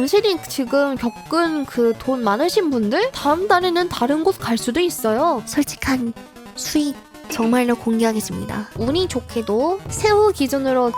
당신이 지금 겪은 그 돈 많으신 분들 다음 달에는 다른 곳 갈 수도 있어요. 솔직한 수익 정말로 공개하겠습니다. 운이 좋게도 새우 기준으로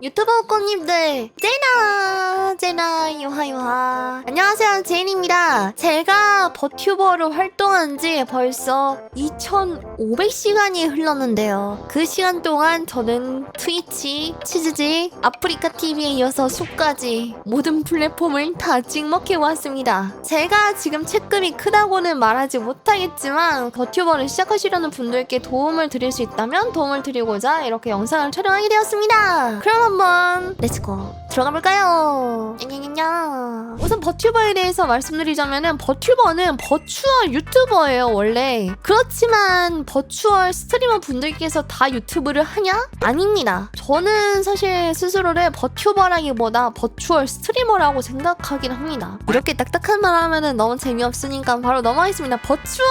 유튜버 꽃님들 제나 제나 유하유하 안녕하세요 제인입니다. 제가 버튜버로 활동한 지 벌써 2500시간이 흘렀는데요. 그 시간 동안 저는 트위치, 치즈지, 아프리카 TV에 이어서 수까지 모든 플랫폼을 다 찍먹해 왔습니다. 제가 지금 체급이 크다고는 말하지 못하겠지만 버튜버를 시작하시려는 분들께 도움을 드릴 수 있다면 도움을 드리고자 이렇게 영상을 촬영하게 되었습니다. 그럼 한번. 렛츠고 들어가 볼까요? 냐냐냐냐. 우선 버튜버에 대해서 말씀드리자면은 버튜버는 버추얼 유튜버예요 원래 그렇지만 버추얼 스트리머 분들께서 다 유튜브를 하냐? 아닙니다 저는 사실 스스로를 버튜버라기보다 버추얼 스트리머라고 생각하긴 합니다 이렇게 딱딱한 말 하면은 너무 재미없으니까 바로 넘어가겠습니다 버추얼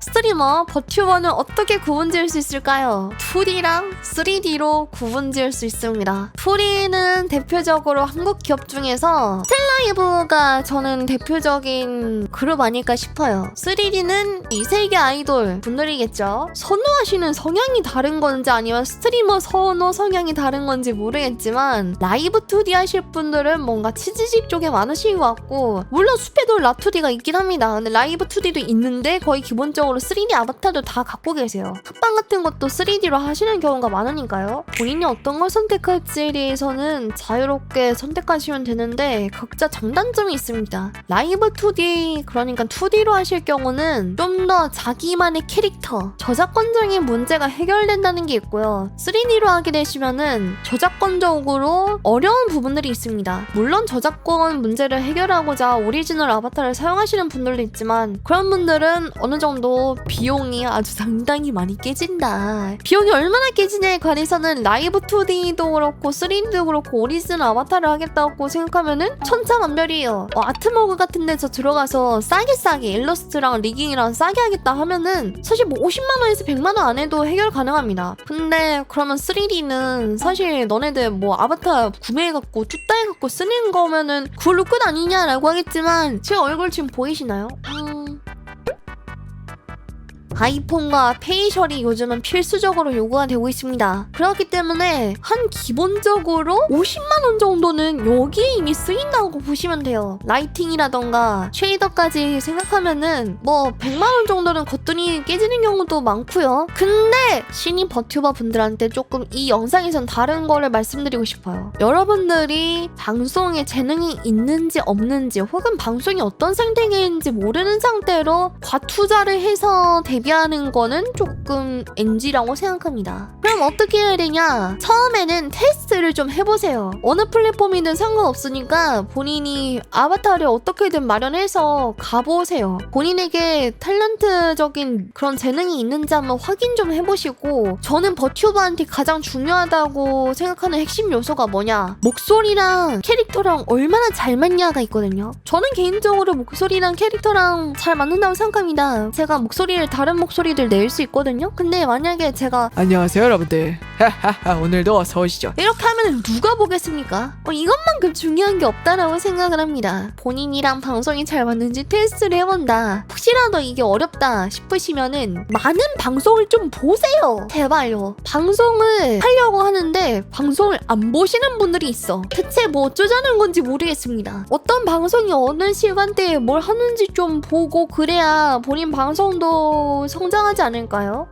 스트리머 버튜버는 어떻게 구분 지을 수 있을까요? 2D랑 3D로 구분 지을 수 있습니다 2D는 대표적 으로 한국 기업 중에서 스텔라이브가 저는 대표적인 그룹 아닐까 싶어요. 3D는 이 세계 아이돌 분들이겠죠. 선호하시는 성향이 다른 건지 아니면 스트리머 선호 성향이 다른 건지 모르겠지만 라이브 2D 하실 분들은 뭔가 치즈직 쪽에 많으신 것 같고 물론 숲에도 라2D가 있긴 합니다. 근데 라이브 2D도 있는데 거의 기본적으로 3D 아바타도 다 갖고 계세요. 합방 같은 것도 3D로 하시는 경우가 많으니까요. 본인이 어떤 걸 선택할지에 대해서는 자유롭 게 선택하시면 되는데 각자 장단점이 있습니다. 라이브 2D 그러니까 2D로 하실 경우는 좀 더 자기만의 캐릭터 저작권적인 문제가 해결된다는 게 있고요. 3D로 하게 되시면은 저작권적으로 어려운 부분들이 있습니다. 물론 저작권 문제를 해결하고자 오리지널 아바타를 사용하시는 분들도 있지만 그런 분들은 어느 정도 비용이 아주 상당히 많이 깨진다. 비용이 얼마나 깨지냐에 관해서는 라이브 2D도 그렇고 3D도 그렇고 오리지널 아바타 를 하겠다고 생각하면은 천차만별이에요. 어, 아트머그 같은 데서 들어가서 싸게 싸게 일러스트랑 리깅이랑 싸게 하겠다 하면은 사실 뭐 50만 원에서 100만 원 안에도 해결 가능합니다. 근데 그러면 3D는 사실 너네들 뭐 아바타 구매해갖고 뚜따해갖고 쓰는 거면은 그걸로 끝 아니냐라고 하겠지만 제 얼굴 지금 보이시나요? 음... 아이폰과 페이셜이 요즘은 필수적으로 요구가 되고 있습니다. 그렇기 때문에 한 기본적으로 50만 원 정도는 여기에 이미 쓰인다고 보시면 돼요. 라이팅이라던가 쉐이더까지 생각하면은 뭐 100만 원 정도는 거뜬히 깨지는 경우도 많고요. 근데 신입 버튜버 분들한테 조금 이 영상에선 다른 거를 말씀드리고 싶어요. 여러분들이 방송에 재능이 있는지 없는지 혹은 방송이 어떤 상태인지 모르는 상태로 과투자를 해서 데뷔 데뷔하는 거는 조금 NG라고 생각합니다. 그럼 어떻게 해야 되냐? 처음에는 테스트를 좀 해보세요. 어느 플랫폼이든 상관없으니까 본인이 아바타를 어떻게든 마련해서 가보세요. 본인에게 탤런트적인 그런 재능이 있는지 한번 확인 좀 해보시고 저는 버튜버한테 가장 중요하다고 생각하는 핵심 요소가 뭐냐? 목소리랑 캐릭터랑 얼마나 잘 맞냐가 있거든요. 저는 개인적으로 목소리랑 캐릭터랑 잘 맞는다고 생각합니다. 제가 목소리를 다른 목소리들 낼 수 있거든요. 근데 만약에 제가 안녕하세요 여러분들 오늘도 어서 오시죠 이렇게 하면 누가 보겠습니까? 어, 이것만큼 중요한 게 없다라고 생각을 합니다. 본인이랑 방송이 잘 맞는지 테스트를 해본다. 혹시라도 이게 어렵다 싶으시면은 많은 방송을 좀 보세요. 제발요. 방송을 하려고 하는데 방송을 안 보시는 분들이 있어. 대체 뭐 어쩌자는 건지 모르겠습니다. 어떤 방송이 어느 시간대에 뭘 하는지 좀 보고 그래야 본인 방송도 성장하지 않을까요?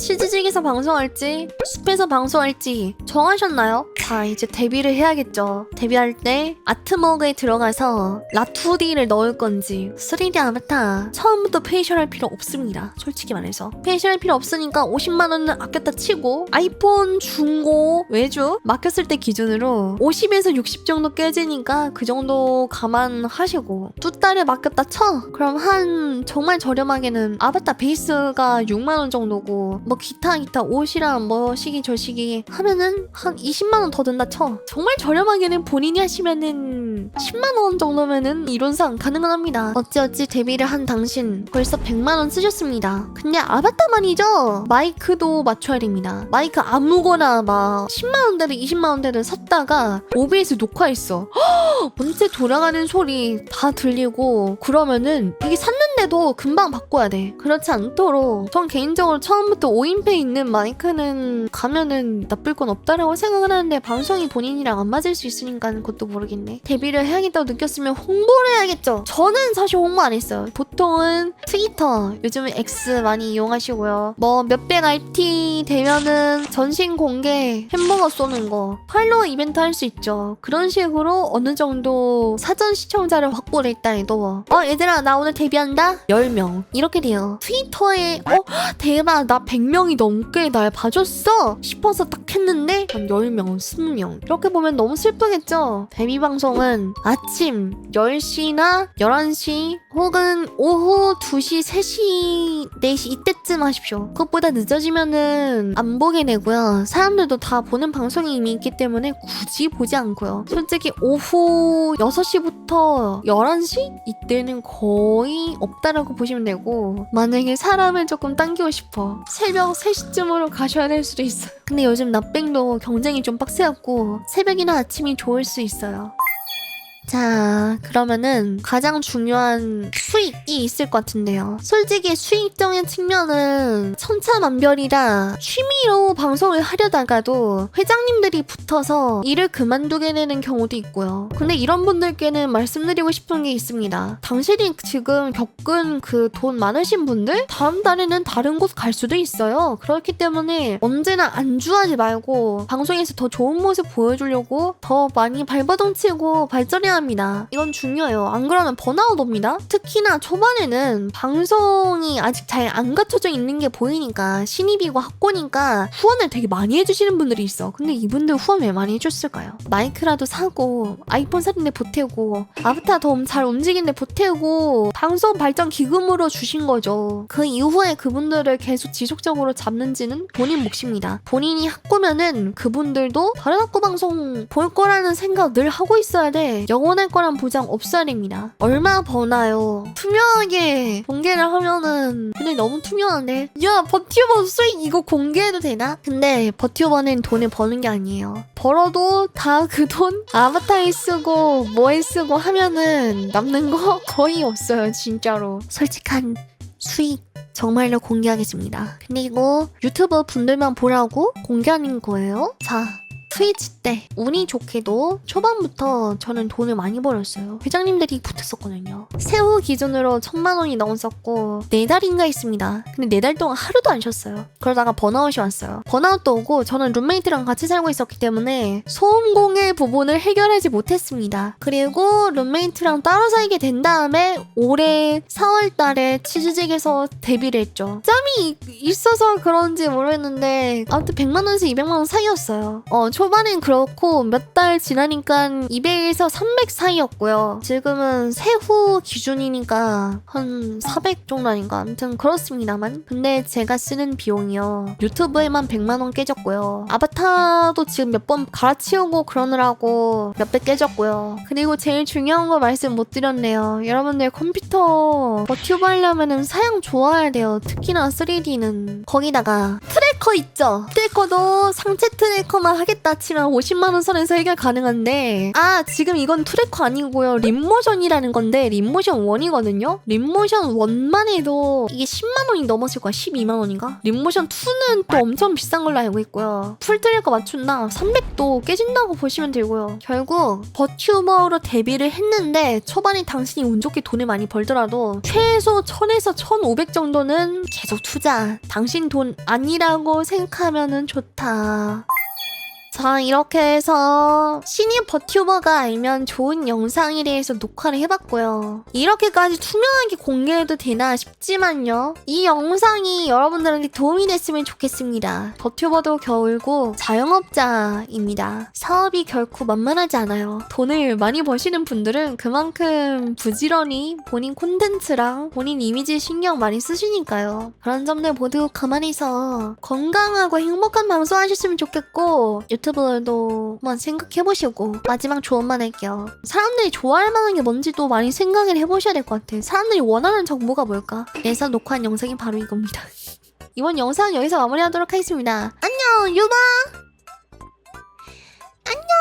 치즈직에서 방송할지 숲에서 방송할지 정하셨나요? 자 이제 데뷔를 해야겠죠. 데뷔할 때 아트머그에 들어가서 라2D를 넣을 건지 3D 아바타 처음부터 페이셜 할 필요 없습니다. 솔직히 말해서. 페이셜 할 필요 없으니까 50만원은 아꼈다 치고 아이폰 중고 외주 맡겼을 때 기준으로 50에서 60 정도 깨지니까 그 정도 감안하시고 두 달에 맡겼다 쳐? 그럼 한 정말 저렴하게는 아바타 베이스가 6만원 정도고 뭐 기타 기타 옷이랑 뭐 시기 저 시기 하면은 한 20만 원 더 든다 쳐. 정말 저렴하게는 본인이 하시면은 10만 원 정도면은 이론상 가능합니다. 어찌어찌 데뷔를 한 당신 벌써 100만 원 쓰셨습니다. 근데 아바타만이죠. 마이크도 맞춰야 됩니다. 마이크 아무거나 막 10만 원대를 20만 원대를 샀다가 OBS 녹화했어. 문제 돌아가는 소리 다 들리고 그러면은 이게 샀는 데도 금방 바꿔야 돼. 그렇지 않도록 전 개인적으로 처음부터 5인패 있는 마이크는 가면은 나쁠 건 없다라고 생각을 하는데 방송이 본인이랑 안 맞을 수 있으니까 그것도 모르겠네. 데뷔를 해야겠다고 느꼈으면 홍보를 해야겠죠. 저는 사실 홍보 안 했어요. 보통은 트위터 요즘은 X 많이 이용하시고요. 뭐 몇백 RT 되면은 전신 공개 햄버거 쏘는 거 팔로워 이벤트 할 수 있죠. 그런 식으로 어느 정도 사전 시청자를 확보를 했다 해도 어 얘들아 나 오늘 데뷔한다 10명 이렇게 돼요. 트위터에 어 대박 나 100명이 넘게 날 봐줬어 싶어서 딱 했는데 한 10명 20명 이렇게 보면 너무 슬프겠죠. 데뷔 방송은 아침 10시나 11시 혹은 오후 2시 3시 4시 이때쯤 하십시오. 그것보다 늦어지면은 안 보게 되고요. 사람들도 다 보는 방송이 이미 있기 때문에 굳이 보지 않고요. 솔직히 오후 6시부터 11시? 이때는 거의 없 다라고 보시면 되고 만약에 사람을 조금 당기고 싶어 새벽 3시쯤으로 가셔야 될 수도 있어요. 근데 요즘 낮뱅도 경쟁이 좀 빡세갖고 새벽이나 아침이 좋을 수 있어요. 자, 그러면은 가장 중요한 수익이 있을 것 같은데요. 솔직히 수익적인 측면은 천차만별이라 취미로 방송을 하려다가도 회장님들이 붙어서 일을 그만두게 되는 경우도 있고요. 근데 이런 분들께는 말씀드리고 싶은 게 있습니다. 당신이 지금 겪은 그 돈 많으신 분들 다음 달에는 다른 곳 갈 수도 있어요. 그렇기 때문에 언제나 안주하지 말고 방송에서 더 좋은 모습 보여주려고 더 많이 발버둥 치고 발전해야 합니다. 이건 중요해요. 안 그러면 번아웃 옵니다. 특히나 초반에는 방송이 아직 잘 안 갖춰져 있는 게 보이니까 신입이고 학고니까 후원을 되게 많이 해주시는 분들이 있어. 근데 이분들 후원 왜 많이 해줬을까요? 마이크라도 사고 아이폰 사는데 보태고 아바타 더 잘 움직이는데 보태고 방송 발전 기금으로 주신 거죠. 그 이후에 그분들을 계속 지속적으로 잡는지는 본인 몫입니다. 본인이 학고면은 그분들도 다른 학고 방송 볼 거라는 생각 늘 하고 있어야 돼. 영 원할 거란 보장 없어야 됩니다. 얼마 버나요? 투명하게 공개를 하면은 근데 너무 투명한데 야 버티버 수익 이거 공개해도 되나? 근데 버티버는 돈을 버는 게 아니에요. 벌어도 다 그 돈 아바타에 쓰고 뭐에 쓰고 하면은 남는 거 거의 없어요 진짜로. 솔직한 수익 정말로 공개하겠습니다. 그리고 유튜버 분들만 보라고 공개하는 거예요. 자. 트위치 때 운이 좋게도 초반부터 저는 돈을 많이 벌었어요. 회장님들이 붙었었거든요. 새우 기준으로 천만 원이 넘었었고 네 달인가 있습니다. 근데 네 달 동안 하루도 안 쉬었어요. 그러다가 번아웃이 왔어요. 번아웃도 오고 저는 룸메이트랑 같이 살고 있었기 때문에 소음공해 부분을 해결하지 못했습니다. 그리고 룸메이트랑 따로 살게 된 다음에 올해 4월 달에 치즈직에서 데뷔를 했죠. 짬이 있어서 그런지 모르겠는데 아무튼 100만 원에서 200만 원 사이였어요. 어, 초반엔 그렇고 몇 달 지나니까 200에서 300 사이였고요. 지금은 세후 기준이니까 한 400 정도 아닌가. 아무튼 그렇습니다만. 근데 제가 쓰는 비용이요. 유튜브에만 100만 원 깨졌고요. 아바타도 지금 몇 번 갈아치우고 그러느라고 몇백 깨졌고요. 그리고 제일 중요한 거 말씀 못 드렸네요. 여러분들 컴퓨터 버튜브 하려면은 사양 좋아야 돼요. 특히나 3D는. 거기다가 트 래커 있죠? 트래커도 상체 트래커만 하겠다 치면 50만원 선에서 해결 가능한데. 아 지금 이건 트래커 아니고요. 립모션이라는 건데 립모션 1이거든요? 립모션 1만 해도 이게 10만원이 넘었을 거야. 12만원인가? 립모션 2는 또 엄청 비싼 걸로 알고 있고요. 풀 트래커 맞춘다. 300도 깨진다고 보시면 되고요. 결국 버튜버로 데뷔를 했는데 초반에 당신이 운 좋게 돈을 많이 벌더라도 최소 1000에서 1500 정도는 계속 투자. 당신 돈 아니라고 생각하면은 좋다 자, 이렇게 해서 신입 버튜버가 알면 좋은 영상에 대해서 녹화를 해봤고요. 이렇게까지 투명하게 공개해도 되나 싶지만요. 이 영상이 여러분들에게 도움이 됐으면 좋겠습니다. 버튜버도 겨울고 자영업자입니다. 사업이 결코 만만하지 않아요. 돈을 많이 버시는 분들은 그만큼 부지런히 본인 콘텐츠랑 본인 이미지 신경 많이 쓰시니까요. 그런 점들 모두 감안해서 건강하고 행복한 방송 하셨으면 좋겠고 유튜브 유튜브도 한번 생각해보시고 마지막 조언만 할게요. 사람들이 좋아할 만한 게 뭔지도 많이 생각을 해보셔야 될 것 같아요. 사람들이 원하는 정보가 뭘까? 그래서 녹화한 영상이 바로 이겁니다. 이번 영상은 여기서 마무리하도록 하겠습니다. 안녕 유바! 안녕!